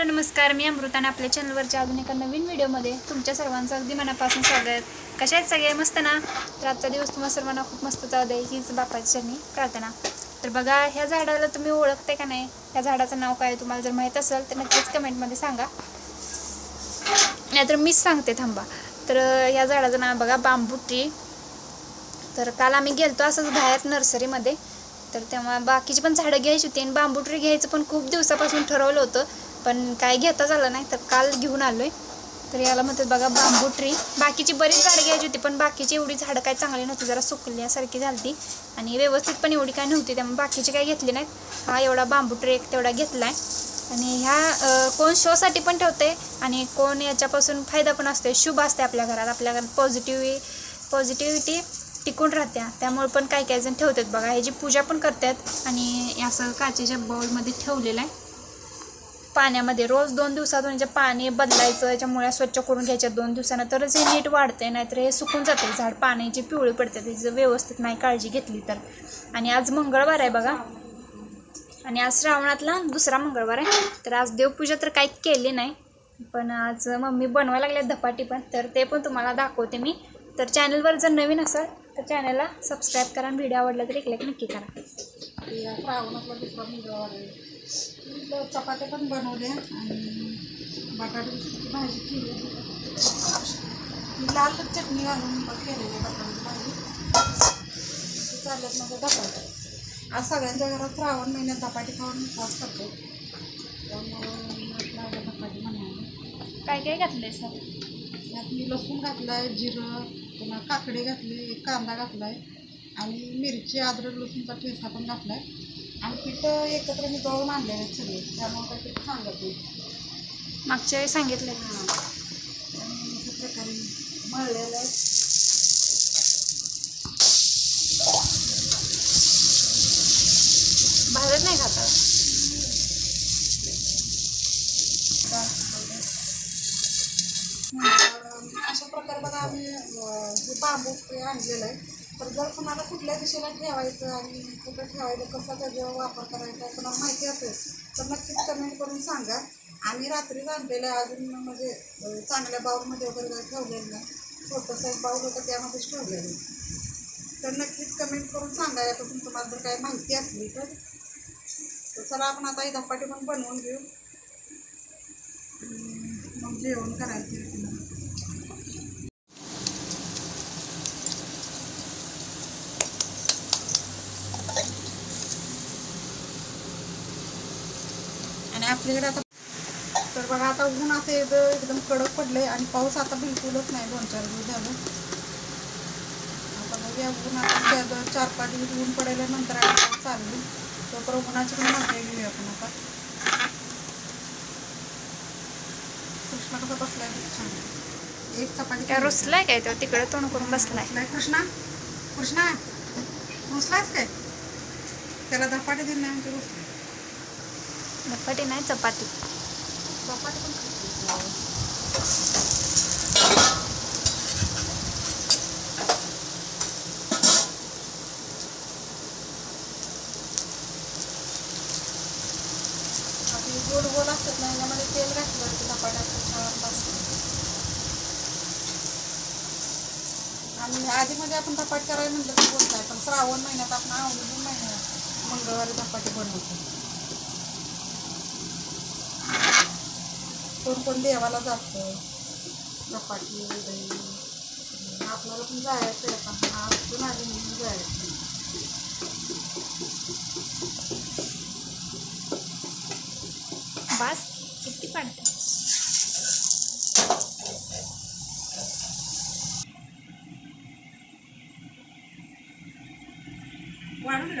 Hello नमस्कार. मी अमृत आणि आपल्या चॅनलवरच्या अजून एका नवीन व्हिडिओमध्ये तुमच्या सर्वांचं अगदी मनापासून स्वागत. कशा आहेत सगळे? मस्त ना? तर आजचा दिवस तुम्हाला सर्वांना खूप मस्त जाऊ दे हीच बापाची चरणी प्रार्थना. तर बघा ह्या झाडाला तुम्ही ओळखते का नाही? ह्या झाडाचं नाव काय आहे तुम्हाला जर माहीत असेल तर नक्कीच कमेंटमध्ये सांगा. नाहीतर मीच सांगते थांबा. तर ह्या झाडाचं नाव बघा बांबू ट्री तर काल आम्ही गेलतो असंच बाहेर नर्सरीमध्ये. तर तेव्हा बाकीची पण झाडं घ्यायची होती आणि बांबू ट्री घ्यायचं पण खूप दिवसापासून ठरवलं होतं. पण काय घेता झालं नाही तर काल घेऊन आलोय. तर याला म्हणतात बघा बांबू ट्री. बाकीची बरीच झाडं घ्यायची होती पण बाकीची एवढी झाडं काय चांगली नव्हती जरा सुकल्यासारखी झाली आणि व्यवस्थित पण एवढी काय नव्हती त्यामुळे बाकीची काय घेतली नाहीत. हा एवढा बांबू ट्री एक तेवढा आहे आणि ह्या कोण शोसाठी पण ठेवते आणि कोण याच्यापासून फायदा पण असतो शुभ असते आपल्या घरात. आपल्या घरात पॉझिटिव्ह पॉझिटिव्हिटी टिकून राहत्या. त्यामुळे पण काही काही जण ठेवतात बघा. ह्याची पूजा पण करतात आणि असं काचेच्या बाउलमध्ये ठेवलेलं आहे. पाण्यामध्ये रोज दोन दिवसातून याचे पाणी बदलायचं याच्यामुळे स्वच्छ करून घ्यायच्या दोन दिवसानं. तरच हे नीट वाढते नाहीतर हे सुकून जाते झाड. पाण्याची पिवळी पडते त्याची व्यवस्थित नाही काळजी घेतली तर. आणि आज मंगळवार आहे बघा. आणि आज श्रावणातला दुसरा मंगळवार आहे. तर आज देवपूजा तर काही केली नाही. पण आज मम्मी बनवायला लागल्या धपाटी पण. तर ते पण तुम्हाला दाखवते मी. तर चॅनलवर जर नवीन असाल तर चॅनलला सबस्क्राईब करा आणि व्हिडिओ आवडला तर एक लाईक नक्की करा. श्रावणातला दुसरा आहे इथलं चपात्या पण बनवल्या आणि बटाट्याची भाजी केली. लाल चटणी घालून केलेली बटाट्याची भाजी. चालत माझं धपाटे आज सगळ्यांच्या घरात श्रावण महिन्यात धपाटी खाऊन उपवास करतो. त्यामुळं धपाटी म्हणाले काय काय घातलंय सर? यात मी लसूण घातलं आहे जिरं पुन्हा काकडे घातले एक कांदा घातला आहे आणि मिरची अद्रक लसूणचा ठेसा पण घातला आहे आणि पीठ एकत्र मी दळून आणलेले आहेत सगळे त्यामुळे काही पीठ सांगत नाही. मागच्या वेळी सांगितलं. आणि अशा प्रकारे मळलेलं आहे. भाजत नाही खाता अशा प्रकारे बघा आम्ही हे बांबू ते आणलेलं आहे. तर जर कुणाला कुठल्या दिशेला ठेवायचं आणि कुठं ठेवायचं कसा त्याचा वापर करायचा कुणाला माहिती असेल तर नक्कीच कमेंट करून सांगा. आम्ही रात्री आणलेलं आहे अजून म्हणजे चांगल्या बाऊलमध्ये वगैरे ठेवलेलं नाही. छोटंसं एक बाऊल होतं त्यामध्येच ठेवलेलं तर नक्कीच कमेंट करून सांगा यापासून तुम्हाला जर काही माहिती असली तर. चला आपण आता ही धपाटी पण बनवून घेऊ. मग जेवण करायचं आणि आपल्याकडे आता तर बघा आता ऊन असं एकदम एकदम कडक पडलंय आणि पाऊस आता बिलकुलच नाही दोन चार दिवस झालं. आता बघूया ऊन आता चार पाच दिवस ऊन पडायला नंतर आणि पाऊस चालू तोपर्यंत उन्हाची पण माहिती घेऊया आपण आता. कृष्णा कसा बसलाय? छान. एक चपाती काय रुसलाय काय तो? तिकडे तोंड करून बसलाय. कृष्णा? कृष्णा? रुसलायच काय? त्याला धपाटे दिले नाही म्हणजे रुसलाय धपाटी नाही चपाती चपाती. पण गोड गोल असतात ना यामध्ये तेल घातलं की धपाट्याचं छान बसतं आणि आधीमध्ये आपण धपाट करायला म्हटलं तर गोष्ट पण श्रावण महिन्यात आपण आवडून महिन्यात मंगळवारी धपाटे बनवतो. कोण कोण देवाला जातं. धपाटी दही. आपल्याला पण जायचं आहे आपण अजून आधी म्हणून जायचं बास किती पाडते? वाढून